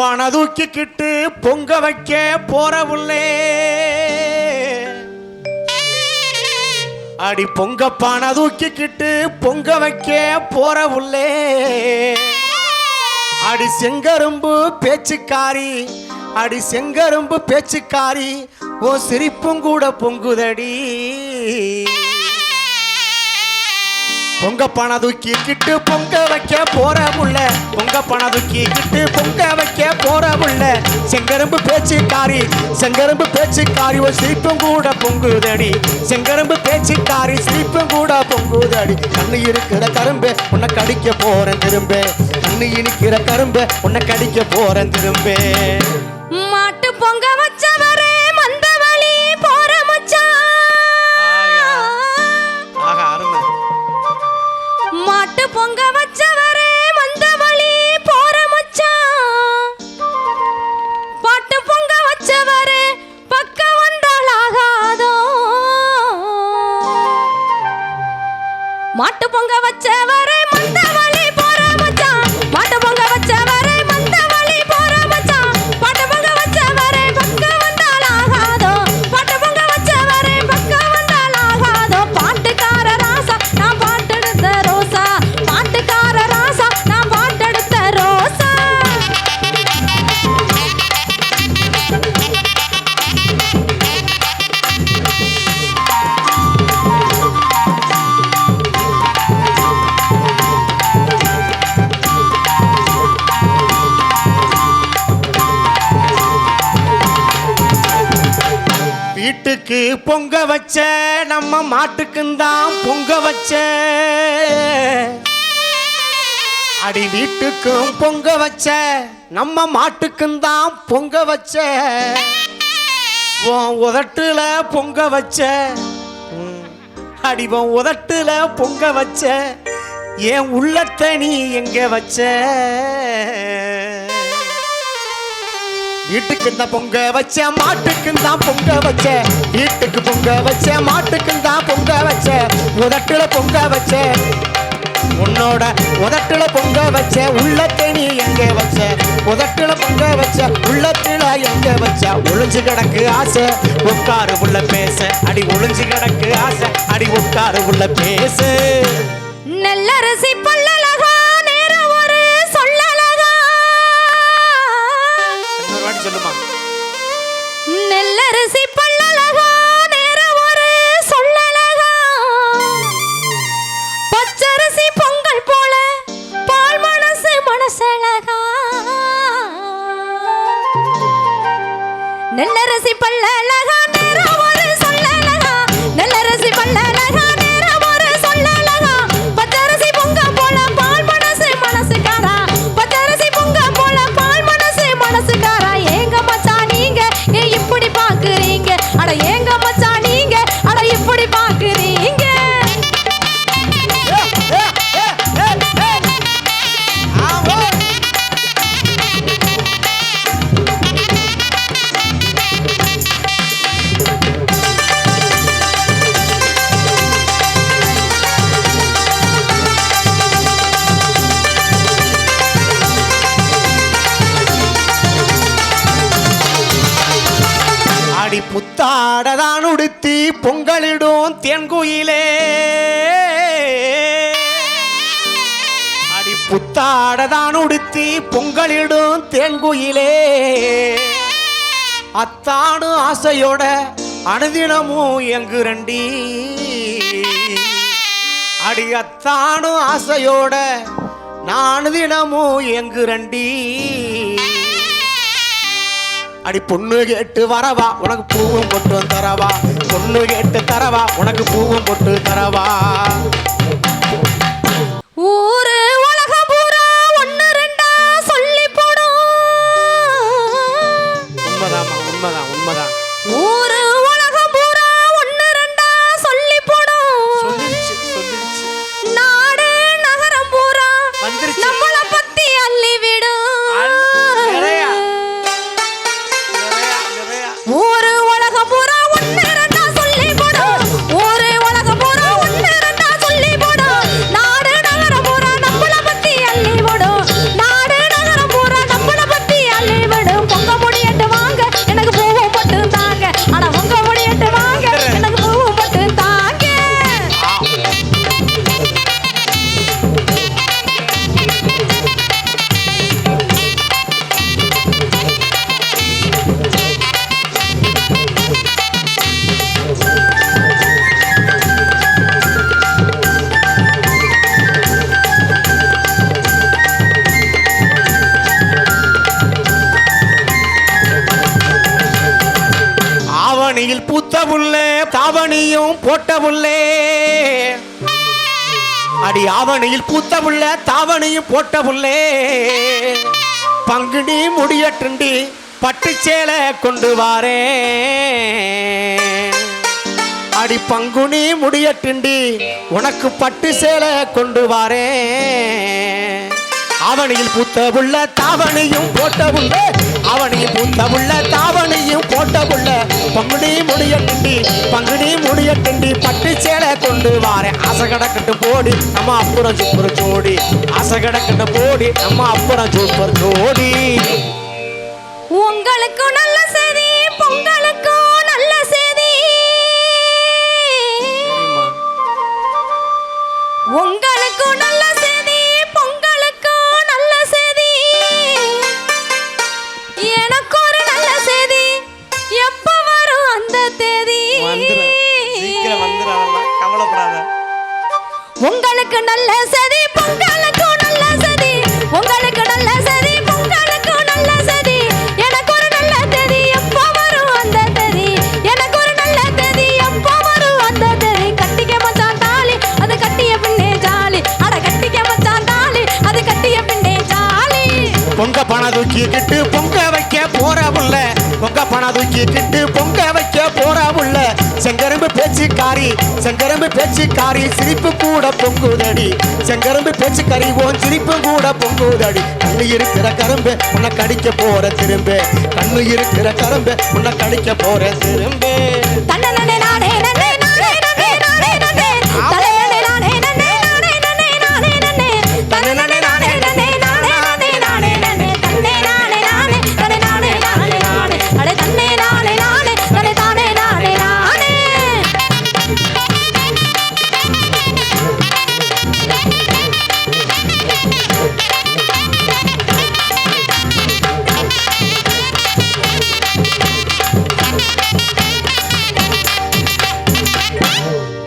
பானை தூக்கிக்கிட்டு பொங்க வைக்க போற உள்ளே அடி பொங்க பானை தூக்கிக்கிட்டு பொங்க வைக்க போற உள்ளே அடி செங்கரும்பு பேச்சுக்காரி அடி செங்கரும்பு பேச்சுக்காரி ஓ சிரிப்பும் கூட பொங்குதடி. பொங்க பண தூக்கிக்கிட்டு பொங்க வைக்க போற முள்ள பொங்க பண தூக்கிக்கிட்டு பொங்க வைக்க போற முள்ள செங்கரும்பு பேச்சுக்காரி செங்கரும்பு பேச்சுக்காரி ஒரு சிரிப்பும் கூட பொங்குதடி. செங்கரும்பு பேச்சுக்காரி சிரிப்பும் கூட பொங்குதடி. கண்ணு இருக்கிற கரும்பு உன்னை கடிக்க போறேன் திரும்ப. கண்ணு இனிக்கிற கரும்பு உன்னை கடிக்க போறேன் திரும்ப. மாட்டு பொங்க வச்சவர் வீட்டுக்கு பொங்க வச்ச நம்ம மாட்டுக்குந்தான் பொங்க வச்ச. அடி வீட்டுக்கும் பொங்க வச்ச நம்ம மாட்டுக்குந்தான் பொங்க வச்ச. உன் உதட்டுல பொங்க வச்ச. அடி உன் உதட்டுல பொங்க வச்ச. என் உள்ளத்தை நீ எங்க வச்ச? வீட்டுக்கு தான் பொங்க வச்ச மாட்டுக்கு தான் பொங்க வச்ச. வீட்டுக்கு பொங்க வச்ச மாட்டுக்கு தான் பொங்க வச்ச. உதட்டுல பொங்க வச்ச. உன்னோட உதட்டுல பொங்க வச்ச உள்ளத்தை நீ எங்க வச்ச? உதட்டுல பொங்க வச்ச உள்ளத்துல எங்க வச்ச? ஒளிஞ்சு கிடக்கு ஆசை உட்காரு உள்ள பேச. அடி ஒளிஞ்சு கிடக்கு ஆசை அடி உட்காரு உள்ள பேசு. நெல்லரசி பல்லழகா மனசு மனசழகா நெல்லரசி பல்லழகா நிறம் அடி புத்தாடதான் உடுத்தி பொங்கலிடும் தேன்குயிலே. அடி புத்தாடதான் உடுத்தி பொங்கலிடும் தேன்குயிலே. அத்தாடு ஆசையோட அனுதினமும் எங்கு ரெண்டி அடி அத்தாடு ஆசையோட நான் தினமும் எங்கு ரெண்டி அடி பொண்ணு கேட்டு வரவா உனக்கு பூவும் பொட்டு தரவா. பொண்ணு கேட்டு தரவா உனக்கு பூவும் பொட்டு தரவா. ஆவணியில் பூத்த புள்ளே தாவணியும் போட்ட புள்ளே அடி ஆவணியில் பூத்த புள்ள தாவணியும் போட்ட புள்ளே பங்குனி முடியட்டுண்டி பட்டு சேலை கொண்டு வாரே. அடி பங்குனி முடியட்டுண்டி உனக்கு பட்டு சேலை கொண்டு வாரே. அவனியில் பூத்த புள்ள தாவணியும் போட்ட புள்ள அவனியில் பூத்த புள்ள தாவணியும் போட்ட புள்ள பங்குனி முடியட்டுண்டி பட்டு சேலை கொண்டு வாரேன். ஆசை கிடக்கட்டு போடி நம்ம அப்புறம் சூப்பர் ஜோடி. ஆசை கிடக்கட்டு போடி நம்ம அப்புறம் சூப்பர் ஜோடி. உங்களுக்கும் நல்ல செய்தி பொங்கலுக்கும் நல்ல செய்தி. உங்களுக்கும் தேதி. உங்களுக்கு நல்ல சதி பொங்கலுக்கு பேச்சுக்காரி சிரிப்பு கூட பொங்குதடி. செங்கரும்பு பேச்சுக்காரி ஓன் சிரிப்பு கூட பொங்குதடி. கண்ணு இருக்கிற கரும்பு உன்னை கடிக்க போற திரும்ப. கண்ணு இருக்கிற கரும்பு உன்னை கடிக்க போற திரும்ப.